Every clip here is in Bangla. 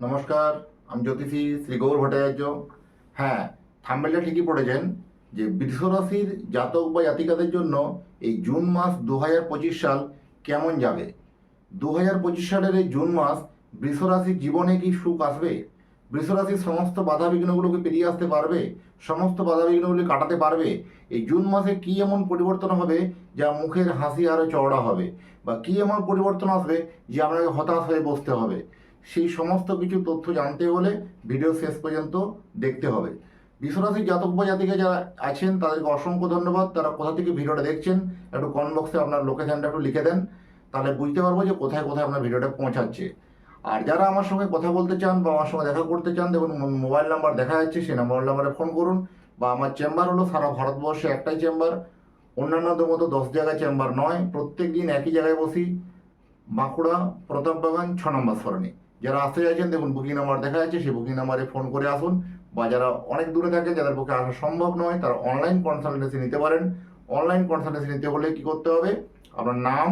নমস্কার, আমি জ্যোতিষী শ্রী গৌর ভট্টাচার্য। হ্যাঁ থাম্বেলটা ঠিকই পড়েছেন যে বৃষরাশির জাতক বা জাতিকাদের জন্য এই জুন মাস দু হাজার পঁচিশ সাল কেমন যাবে? দু হাজার পঁচিশ সালের এই জুন মাস বৃষরাশির জীবনে কি সুখ আসবে? বৃষরাশির সমস্ত বাধা বিঘ্নগুলোকে পেরিয়ে আসতে পারবে? সমস্ত বাধা বিঘ্নগুলি কাটাতে পারবে? এই জুন মাসে কি এমন পরিবর্তন হবে যা মুখের হাসি আরও চওড়া হবে? বা কি এমন পরিবর্তন আসবে যে আপনাকে হতাশ হয়ে বসতে হবে? সেই সমস্ত কিছু তথ্য জানতে হলে ভিডিও শেষ পর্যন্ত দেখতে হবে। বিশ্বরাশির জাতক বা জাতিকা যারা আছেন, তাদেরকে অসংখ্য ধন্যবাদ। তারা কোথা থেকে ভিডিওটা দেখছেন, একটু কমেন্ট বক্সে আপনার লোকেশনটা একটু লিখে দেন। তাহলে বুঝতে পারব যে কোথায় কোথায় আপনার ভিডিওটা পৌঁছাচ্ছে। আর যারা আমার সঙ্গে কথা বলতে চান বা আমার সঙ্গে দেখা করতে চান, দেখুন মোবাইল নাম্বার দেখা যাচ্ছে, সেই নাম্বার, নাম্বারে ফোন করুন। বা আমার চেম্বার হলো সারা ভারতবর্ষে একটাই চেম্বার। অন্যান্যদের মতো দশ জায়গায় চেম্বার নয় প্রত্যেক দিন একই জায়গায় বসি। বাঁকুড়া, প্রতাপবাগান, ছ নম্বর সরণি। যারা আসতে চাইছেন, দেখুন বুকিং নাম্বার দেখা যাচ্ছে, সেই বুকিং নাম্বারে ফোন করে আসুন। বা যারা অনেক দূরে থাকেন, যাদের পক্ষে আসা সম্ভব নয়, তারা অনলাইন কনসালটেন্সি নিতে পারেন। অনলাইন কনসালটেন্সি নিতে হলে কি করতে হবে? আপনার নাম,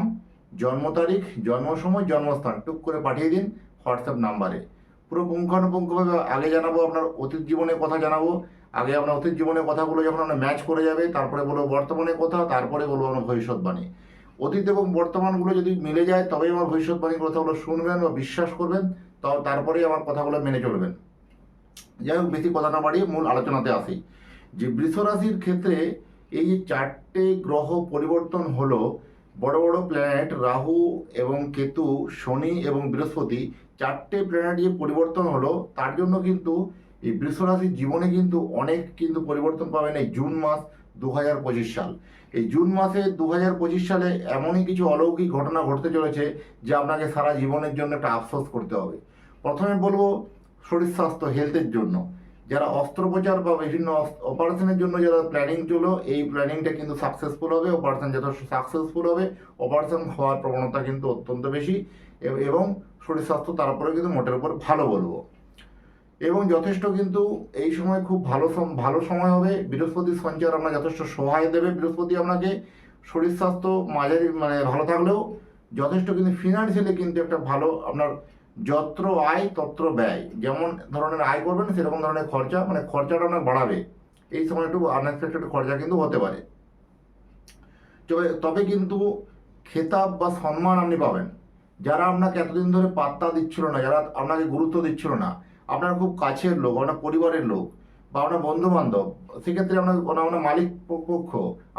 জন্ম তারিখ, জন্ম সময়, জন্মস্থান, টুক করে পাঠিয়ে দিন হোয়াটসঅ্যাপ নাম্বারে পুরো পুঙ্খানুপুঙ্খভাবে আগে জানাব আপনার অতীত জীবনের কথা জানাব। আগে আপনার অতীত জীবনের কথাগুলো যখন আমরা ম্যাচ করে যাবে, তারপরে বলব বর্তমানের কথা, তারপরে বলব আপনার ভবিষ্যৎবাণী। অতীত এবং বর্তমানগুলো যদি মিলে যায়, তবেই আমার ভবিষ্যৎবাণীর কথাগুলো শুনবেন বা বিশ্বাস করবেন তারপরেই আমার কথাগুলো মেনে চলবেন। যাই হোক, বেশি কথা না বাড়িয়ে মূল আলোচনাতে আসি। যে বৃষ রাশির ক্ষেত্রে এই যে চারটে গ্রহ পরিবর্তন হলো, বড় বড় প্ল্যানেট রাহু এবং কেতু, শনি এবং বৃহস্পতি, চারটে প্ল্যানেট যে পরিবর্তন হলো, তার জন্য কিন্তু এই বৃষ রাশির জীবনে কিন্তু অনেক কিন্তু পরিবর্তন পাবেন এই জুন মাস দু হাজার পঁচিশ সাল। এই জুন মাসে দু হাজার পঁচিশ সালে এমনই কিছু অলৌকিক ঘটনা ঘটতে চলেছে যে আপনাকে সারা জীবনের জন্য একটা আফসোস করতে হবে। প্রথমে বলব শরীর স্বাস্থ্য হেলথের জন্য। যারা অস্ত্রোপচার বা বিভিন্ন অপারেশনের জন্য যারা প্ল্যানিং চলো, এই প্ল্যানিংটা কিন্তু সাকসেসফুল হবে অপারেশন যথেষ্ট সাকসেসফুল হবে। অপারেশন হওয়ার প্রবণতা কিন্তু অত্যন্ত বেশি। এবং শরীর স্বাস্থ্য তারপরে কিন্তু মোটের উপর ভালো বলব। এবং যথেষ্ট কিন্তু এই সময় খুব ভালো ভালো সময় হবে। বৃহস্পতির সঞ্চার আপনার যথেষ্ট সহায় দেবে। বৃহস্পতি আপনাকে শরীর স্বাস্থ্য মাঝারি মানে ভালো থাকলেও যথেষ্ট কিন্তু ফিনান্সিয়ালি কিন্তু একটা ভালো আপনার যত্র আয়, তত্র ব্যয়। যেমন ধরনের আয় করবেন, সেরকম ধরনের খরচা মানে খরচাটা আপনার বাড়াবে। এই সময় একটু আনএক্সপেক্টেড খরচা কিন্তু হতে পারে। তবে তবে কিন্তু খেতাব বা সম্মান আপনি পাবেন। যারা আপনাকে এতদিন ধরে পাত্তা দিচ্ছিল না, যারা আপনাকে গুরুত্ব দিচ্ছিল না আপনার খুব কাছের লোক, আপনার পরিবারের লোক বা আপনার বন্ধু বান্ধব সেক্ষেত্রে আপনার আপনার মালিক পক্ষ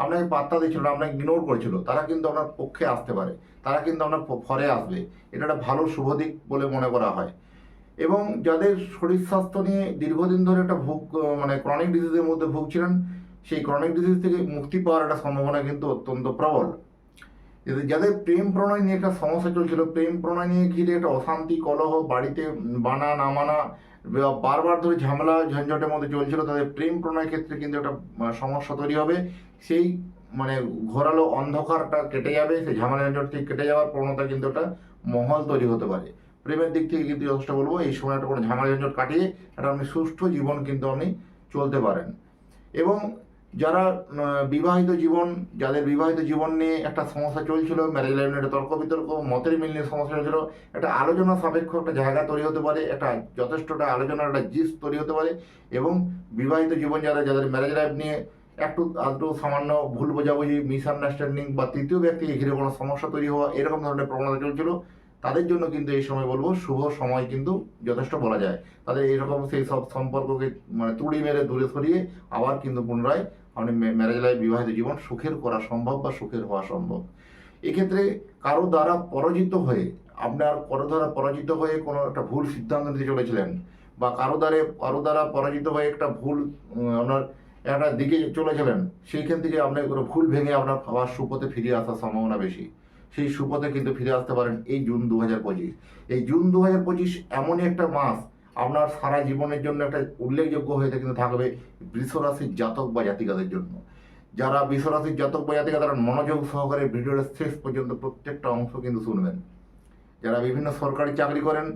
আপনাকে পাত্তা দিচ্ছিল না, আপনাকে ইগনোর করেছিল। তারা কিন্তু আপনার পক্ষে আসতে পারে। তারা কিন্তু আপনার ফরে আসবে। এটা একটা ভালো, শুভ দিক বলে মনে করা হয়। এবং যাদের শরীর স্বাস্থ্য নিয়ে দীর্ঘদিন ধরে একটা ভোগ মানে ক্রনিক ডিজিজের মধ্যে ভুগছিলেন, সেই ক্রনিক ডিজিজ থেকে মুক্তি পাওয়ার একটা সম্ভাবনা কিন্তু অত্যন্ত প্রবল। যাদের প্রেম প্রণয় নিয়ে একটা সমস্যা চলছিল, প্রেম প্রণয় নিয়ে ঘিরে একটা অশান্তি, কলহ, বাড়িতে বানা, না মানা বারবার ধরে ঝামেলা, ঝঞ্ঝটের মধ্যে চলছিল, তাদের প্রেম প্রণয় ক্ষেত্রে কিন্তু একটা সমস্যা তৈরি হবে। সেই মানে ঘোরালো অন্ধকারটা কেটে যাবে, সেই ঝামেলা, ঝঞ্ঝট থেকে কেটে যাওয়ার প্রবণতা কিন্তু একটা মহল তৈরি হতে পারে। প্রেমের দিক থেকে কিন্তু যথেষ্ট বলব, এই সময়টা কোনো ঝামেলা, ঝঞ্ঝট কাটিয়ে একটা আপনি সুষ্ঠু জীবন কিন্তু আপনি চলতে পারেন। এবং যারা বিবাহিত জীবন, যাদের বিবাহিত জীবন নিয়ে একটা সমস্যা চলছিল ম্যারেজ লাইফ নিয়ে তর্ক বিতর্ক, মতের মিল নিয়ে সমস্যা চলছিল, একটা আলোচনা সাপেক্ষ একটা জায়গা তৈরি হতে পারে, একটা যথেষ্টটা আলোচনার একটা জিস তৈরি হতে পারে, এবং বিবাহিত জীবন যারা, যাদের ম্যারেজ লাইফ নিয়ে একটু আধটু সামান্য ভুল বোঝাবুঝি মিসআন্ডারস্ট্যান্ডিং বা তৃতীয় ব্যক্তিকে ঘিরে কোনো সমস্যা তৈরি হওয়া, এরকম ধরনের প্রবণতা চলছিল তাদের জন্য কিন্তু এই সময় বলব, শুভ সময় কিন্তু যথেষ্ট বলা যায়। তাদের এইরকম সেই সব সম্পর্ককে মানে তুড়ি মেরে দূরে সরিয়ে আবার কিন্তু পুনরায় আপনি ম্যারেজ লাইফ বিবাহিত জীবন সুখের করা সম্ভব বা সুখের হওয়া সম্ভব। এক্ষেত্রে কারও দ্বারা পরাজিত হয়ে, আপনার কারও দ্বারা পরাজিত হয়ে কোনো একটা ভুল সিদ্ধান্ত নিতে চলেছিলেন বা কারও দ্বারে, কারও দ্বারা পরাজিত হয়ে একটা ভুল আপনার একটা দিকে চলেছিলেন, সেইখান থেকে আপনার কোনো ভুল ভেঙে আপনার আবার সুপথে ফিরে আসার সম্ভাবনা বেশি। সেই সুপথে কিন্তু ফিরে আসতে পারেন এই জুন দু হাজার পঁচিশ। এই জুন দু হাজার পঁচিশ এমনই একটা মাস আপনার সারা জীবনের জন্য একটা উল্লেখযোগ্য হয়ে কিন্তু থাকবে বৃষ রাশির জাতক বা জাতিকাদের জন্য। যারা বৃষ রাশির জাতক বা জাতিকা তারা মনোযোগ সহকারে ভিডিওর শেষ পর্যন্ত প্রত্যেকটা অংশ কিন্তু শুনবেন। যারা বিভিন্ন সরকারি চাকরি করেন,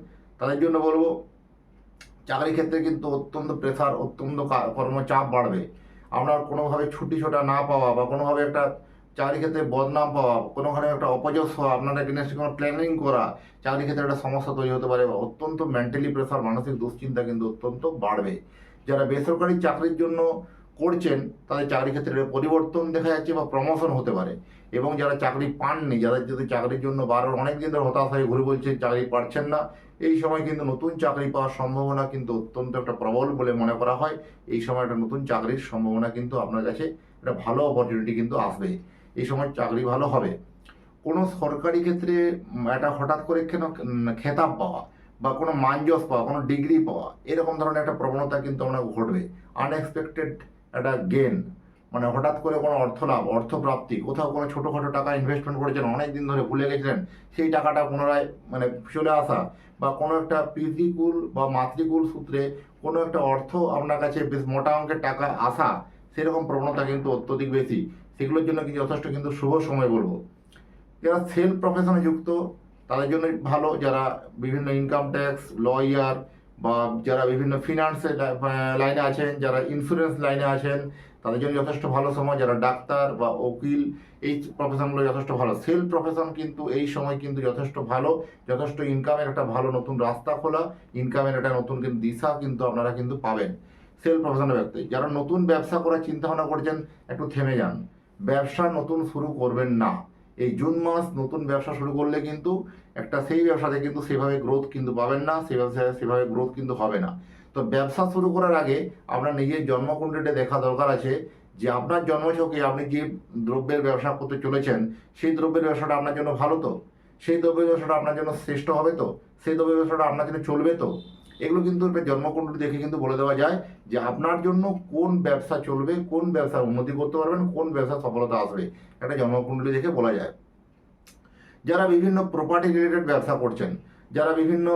তাদের জন্য বলব চাকরি ক্ষেত্রে কিন্তু অত্যন্ত প্রেসার অত্যন্ত কর্মচাপ বাড়বে। আপনার কোনোভাবে ছুটি ছোটা না পাওয়া বা কোনোভাবে একটা চাকরি ক্ষেত্রে বদনাম পাওয়া কোনোখানে একটা অপজস্য হওয়া আপনার এগেনস্টে কোনো প্ল্যানিং করা চাকরি ক্ষেত্রে একটা সমস্যা তৈরি হতে পারে, অত্যন্ত মেন্টালি প্রেশার মানসিক দুশ্চিন্তা কিন্তু অত্যন্ত বাড়বে। যারা বেসরকারি চাকরির জন্য করছেন, তাদের চাকরি ক্ষেত্রে পরিবর্তন দেখা যাচ্ছে বা প্রমোশন হতে পারে। এবং যারা চাকরি পাননি যাদের যদি চাকরির জন্য বারবার অনেক দিন ধরে হতাশ হয়ে ঘুরে বলছেন, চাকরি পাচ্ছেন না, এই সময় কিন্তু নতুন চাকরি পাওয়ার সম্ভাবনা কিন্তু অত্যন্ত একটা প্রবল বলে মনে করা হয়। এই সময় একটা নতুন চাকরির সম্ভাবনা কিন্তু আপনার কাছে একটা ভালো অপরচুনিটি কিন্তু আসবে। এই সময় চাকরি ভালো হবে। কোনো সরকারি ক্ষেত্রে একটা হঠাৎ করে কেন খেতাব পাওয়া বা কোনো মানজস পাওয়া, কোনো ডিগ্রি পাওয়া, এরকম ধরনের একটা প্রবণতা কিন্তু আপনার ঘটবে। আনএক্সপেক্টেড একটা গেন মানে হঠাৎ করে কোনো অর্থ লাভ অর্থপ্রাপ্তি কোথাও কোনো ছোটোখাটো টাকা ইনভেস্টমেন্ট করেছেন অনেক দিন ধরে ভুলে গেছিলেন সেই টাকাটা পুনরায় মানে চলে আসা বা কোনো একটা পিতৃকুল বা মাতৃকুল সূত্রে কোনো একটা অর্থ আপনার কাছে বেশ মোটা অঙ্কের টাকা আসা, সেরকম প্রবণতা কিন্তু অত্যধিক বেশি। সেগুলোর জন্য কিন্তু যথেষ্ট কিন্তু শুভ সময় বলব? যারা সেলফ প্রফেশনে যুক্ত, তাদের জন্য ভালো। যারা বিভিন্ন ইনকাম ট্যাক্স লয়ার বা যারা বিভিন্ন ফিনান্সের লাইনে আছেন, যারা ইন্স্যুরেন্স লাইনে আছেন, তাদের জন্য যথেষ্ট ভালো সময়। যারা ডাক্তার বা উকিল, এই প্রফেশনগুলো যথেষ্ট ভালো। সেল প্রফেশন কিন্তু এই সময় কিন্তু যথেষ্ট ভালো। যথেষ্ট ইনকামের একটা ভালো নতুন রাস্তা খোলা। ইনকামের একটা নতুন কিন্তু দিশা কিন্তু আপনারা কিন্তু পাবেন। সেল প্রফেশনের ব্যক্তি যারা নতুন ব্যবসা করার চিন্তা ভাবনা করছেন, একটু থেমে যান। ব্যবসা নতুন শুরু করবেন না। এই জুন মাস নতুন ব্যবসা শুরু করলে কিন্তু একটা সেই ব্যবসাতে কিন্তু সেভাবে গ্রোথ কিন্তু পাবেন না, সেই সেভাবে গ্রোথ কিন্তু হবে না। তো ব্যবসা শুরু করার আগে আপনার নিজের জন্মকুণ্ডলীটা দেখা দরকার আছে যে আপনার জন্মছকে আপনি যে দ্রব্যের ব্যবসা করতে চলেছেন, সেই দ্রব্যের ব্যবসাটা আপনার জন্য ভালো তো? সেই দ্রব্যের ব্যবসাটা আপনার জন্য শ্রেষ্ঠ হবে তো? সেই দ্রব্যের ব্যবসাটা আপনার জন্য চলবে তো? এগুলো কিন্তু জন্মকুণ্ডলী দেখে কিন্তু বলে দেওয়া যায় যে আপনার জন্য কোন ব্যবসা চলবে, কোন ব্যবসা উন্নতি করতে পারবেন, কোন ব্যবসা সফলতা আসবে। এটা জন্মকুণ্ডলী দেখে বলা যায়। যারা বিভিন্ন প্রপার্টি রিলেটেড ব্যবসা করছেন, যারা বিভিন্ন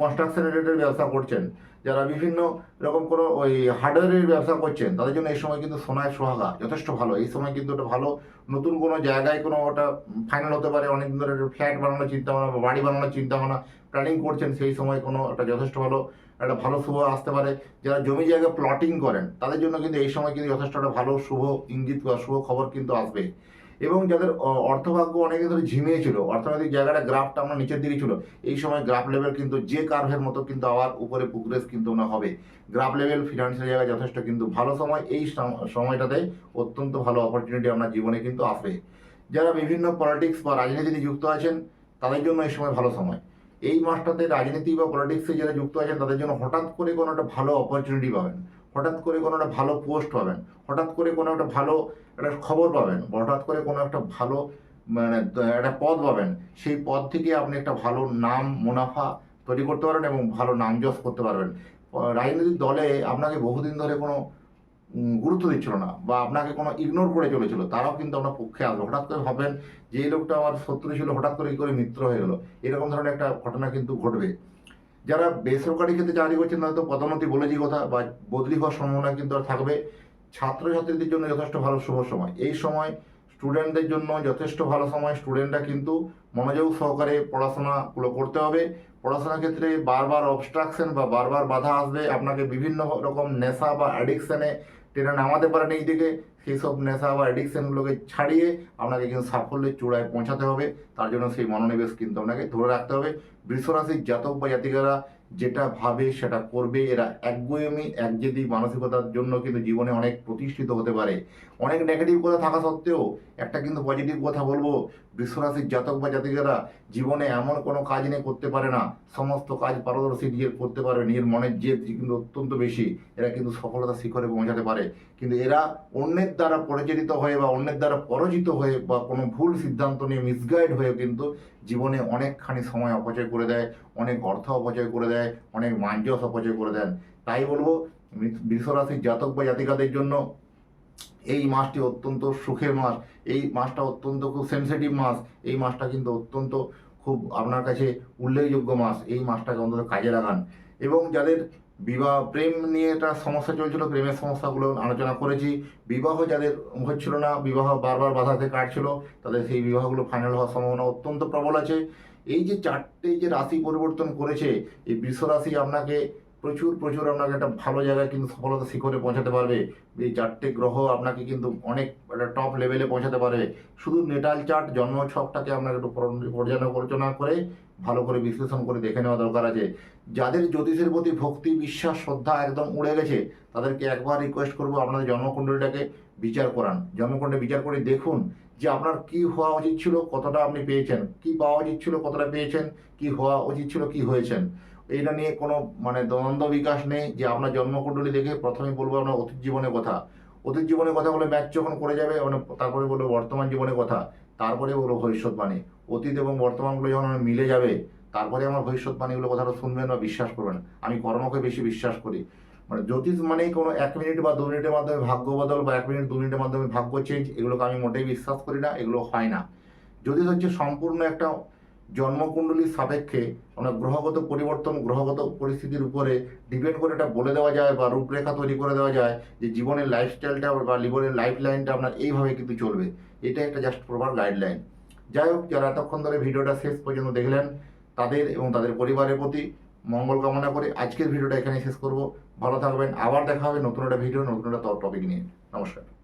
কনস্ট্রাকশন রিলেটেড ব্যবসা করছেন যারা বিভিন্ন রকম কোনো ওই হার্ডওয়্যারের ব্যবসা করছেন, তাদের জন্য এই সময় কিন্তু সোনায় সোহাগা যথেষ্ট ভালো। এই সময় কিন্তু ওটা ভালো নতুন কোনো জায়গায় কোনো ওটা ফাইনাল হতে পারে অনেক দিন ধরে ফ্ল্যাট বানানোর চিন্তা ভাবনা বা বাড়ি বানানোর চিন্তা ভাবনা প্ল্যানিং করছেন, সেই সময় কোনো একটা যথেষ্ট ভালো, একটা ভালো শুভ আসতে পারে। যারা জমি জায়গা প্লটিং করেন, তাদের জন্য কিন্তু এই সময় কিন্তু যথেষ্ট একটা ভালো শুভ ইঙ্গিত বা শুভ খবর কিন্তু আসবে। এবং যাদের অর্থভাগ্য অনেকদিন ধরে ঝিমিয়ে ছিল অর্থনৈতিক জায়গাটা গ্রাফটা আমরা নিচের দিকে ছিল, এই সময় গ্রাফ লেভেল কিন্তু যে কার্ভের মতো কিন্তু আবার উপরে প্রোগ্রেস কিন্তু না হবে। গ্রাফ লেভেল ফিনান্সিয়াল জায়গায় যথেষ্ট কিন্তু ভালো সময়, এই সম- সময়টাতে অত্যন্ত ভালো অপরচুনিটি আপনার জীবনে কিন্তু আসবে। যারা বিভিন্ন পলিটিক্স বা রাজনীতিতে যুক্ত আছেন, তাদের জন্য এই সময় ভালো সময়। এই মাসটাতে রাজনীতি বা পলিটিক্সে যারা যুক্ত আছেন, তাদের জন্য হঠাৎ করে কোনো একটা ভালো অপরচুনিটি পাবেন। হঠাৎ করে কোনো একটা ভালো পোস্ট পাবেন, হঠাৎ করে কোনো একটা ভালো একটা খবর পাবেন হঠাৎ করে কোনো একটা ভালো মানে একটা পদ পাবেন, সেই পদ থেকে আপনি একটা ভালো নাম মুনাফা তৈরি করতে পারবেন এবং ভালো নাম যশ করতে পারবেন। রাজনৈতিক দলে আপনাকে বহুদিন ধরে কোনো গুরুত্ব দিচ্ছিল না বা আপনাকে কোনো ইগনোর করে চলেছিল, তারাও কিন্তু আপনার পক্ষে আসবে। হঠাৎ করে ভাববেন যে এই লোকটা আমার শত্রু ছিল, হঠাৎ করে কি করে মিত্র হয়ে গেলো। এরকম ধরনের একটা ঘটনা কিন্তু ঘটবে। যারা বেসরকারি ক্ষেত্রে চাকরি করছেন তাদের তো পদোন্নতি বলেছি কথা, বা বদলি হওয়ার সম্ভাবনা কিন্তু আর থাকবে। ছাত্রছাত্রীদের জন্য যথেষ্ট ভালো শুভ সময়। এই সময় স্টুডেন্টদের জন্য যথেষ্ট ভালো সময়। স্টুডেন্টরা কিন্তু মনোযোগ সহকারে পড়াশোনাগুলো করতে হবে। পড়াশোনার ক্ষেত্রে বারবার অবস্ট্রাকশন বা বারবার বাধা আসবে। আপনাকে বিভিন্ন রকম নেশা বা অ্যাডিকশানে টেনে নামাতে পারেন এই দিকে। সেই সব নেশা বা অ্যাডিকশানগুলোকে ছাড়িয়ে আপনাকে কিন্তু সাফল্যের চূড়ায় পৌঁছাতে হবে। তার জন্য সেই মনোনিবেশ কিন্তু আপনাকে ধরে রাখতে হবে। বৃষরাশির জাতক বা জাতিকারা যেটা ভাবে সেটা করবে। এরা একগুয়েমি একজেদি মানসিকতার জন্য কিন্তু জীবনে অনেক প্রতিষ্ঠিত হতে পারে। অনেক নেগেটিভ কথা থাকা সত্ত্বেও একটা কিন্তু পজিটিভ কথা বলব, বৃষরাশির জাতক বা জাতিকারা জীবনে এমন কোনো কাজ নিয়ে করতে পারে না। সমস্ত কাজ পারদর্শী নিজের করতে পারে নিজের মনের জেদ কিন্তু অত্যন্ত বেশি। এরা কিন্তু সফলতা শিখরে পৌঁছাতে পারে। কিন্তু এরা অন্যের দ্বারা পরিচালিত হয়ে বা অন্যের দ্বারা পরাজিত হয়ে বা কোনো ভুল সিদ্ধান্ত নিয়ে মিসগাইড হয়ে কিন্তু জীবনে অনেকখানি সময় অপচয় করে দেয়, অনেক অর্থ অপচয় করে দেয়, অনেক মাঞ্জস অপচয় করে দেন। তাই বলব বৃষরাশির জাতক বা জাতিকাদের জন্য এই মাসটি অত্যন্ত সুখের মাস। এই মাসটা অত্যন্ত খুব সেন্সিটিভ মাস। এই মাসটা কিন্তু অত্যন্ত খুব আপনার কাছে উল্লেখযোগ্য মাস। এই মাসটাকে অন্তত কাজে লাগান। এবং যাদের বিবাহ, প্রেম নিয়ে একটা সমস্যা চলছিল, প্রেমের সমস্যাগুলো আলোচনা করেছি। বিবাহ যাদের হচ্ছিল না, বিবাহ বারবার বাধাতে কাটছিল, তাদের সেই বিবাহগুলো ফাইনাল হওয়ার সম্ভাবনা অত্যন্ত প্রবল আছে। এই যে চারটে যে রাশি পরিবর্তন করেছে, এই বৃষ রাশি আপনাকে প্রচুর প্রচুর আপনাকে একটা ভালো জায়গায় কিন্তু সফলতা শিখরে পৌঁছাতে পারবে। এই চারটে গ্রহ আপনাকে কিন্তু অনেক একটা টপ লেভেলে পৌঁছাতে পারবে। শুধু নেটাল চার্ট জন্ম ছকটাকে আপনাকে একটু পর্যালোচনা করে ভালো করে বিশ্লেষণ করে দেখে নেওয়া দরকার আছে। যাদের জ্যোতিষের প্রতি ভক্তি, বিশ্বাস, শ্রদ্ধা একদম উড়ে গেছে, তাদেরকে একবার রিকোয়েস্ট করব আপনাদের জন্মকুণ্ডলীটাকে বিচার করান। জন্মকুণ্ডলী বিচার করে দেখুন যে আপনার কি হওয়া উচিত ছিল, কতটা আপনি পেয়েছেন, কি পাওয়া উচিত ছিল, কতটা পেয়েছেন, কি হওয়া উচিত ছিল, কি হয়েছেন। এইটা নিয়ে কোনো মানে দ্বন্দ্ব বিকাশ নেই যে আপনার জন্মকুণ্ডলী দেখে প্রথমে বলব আপনার অতীত জীবনের কথা। অতীত জীবনের কথা বলে ম্যাচ যখন করে যাবে মানে তারপরে বলব বর্তমান জীবনের কথা, তারপরে বলব ভবিষ্যৎবাণী। অতীত এবং বর্তমানগুলো যখন আমার মিলে যাবে, তারপরে আমার ভবিষ্যৎবাণীগুলো কথাটা শুনবেন বা বিশ্বাস করবেন। আমি কর্মকে বেশি বিশ্বাস করি। মানে জ্যোতিষ মানেই কোনো এক মিনিট বা দু মিনিটের মাধ্যমে ভাগ্য বদল বা এক মিনিট, দু মিনিটের মাধ্যমে ভাগ্য চেঞ্জ এগুলোকে আমি মোটেই বিশ্বাস করি না, এগুলো হয় না। জ্যোতিষ হচ্ছে সম্পূর্ণ একটা জন্মকুণ্ডলীর সাপেক্ষে আমরা গ্রহগত পরিবর্তন, গ্রহগত পরিস্থিতির উপরে ডিপেন্ড করে এটা বলে দেওয়া যায় বা রূপরেখা তৈরি করে দেওয়া যায় যে জীবনের লাইফস্টাইলটা বা জীবনের লাইফ লাইনটা আপনার এইভাবে কিন্তু চলবে। এটা একটা জাস্ট প্রপার গাইডলাইন যাই হোক, যারা এতক্ষণ ধরে ভিডিওটা শেষ পর্যন্ত দেখলেন, তাদের এবং তাদের পরিবারের প্রতি মঙ্গল কামনা করে আজকের ভিডিওটা এখানে শেষ করব। ভালো থাকবেন, আবার দেখা হবে নতুন একটা ভিডিও, নতুন একটা টপিক নিয়ে। নমস্কার।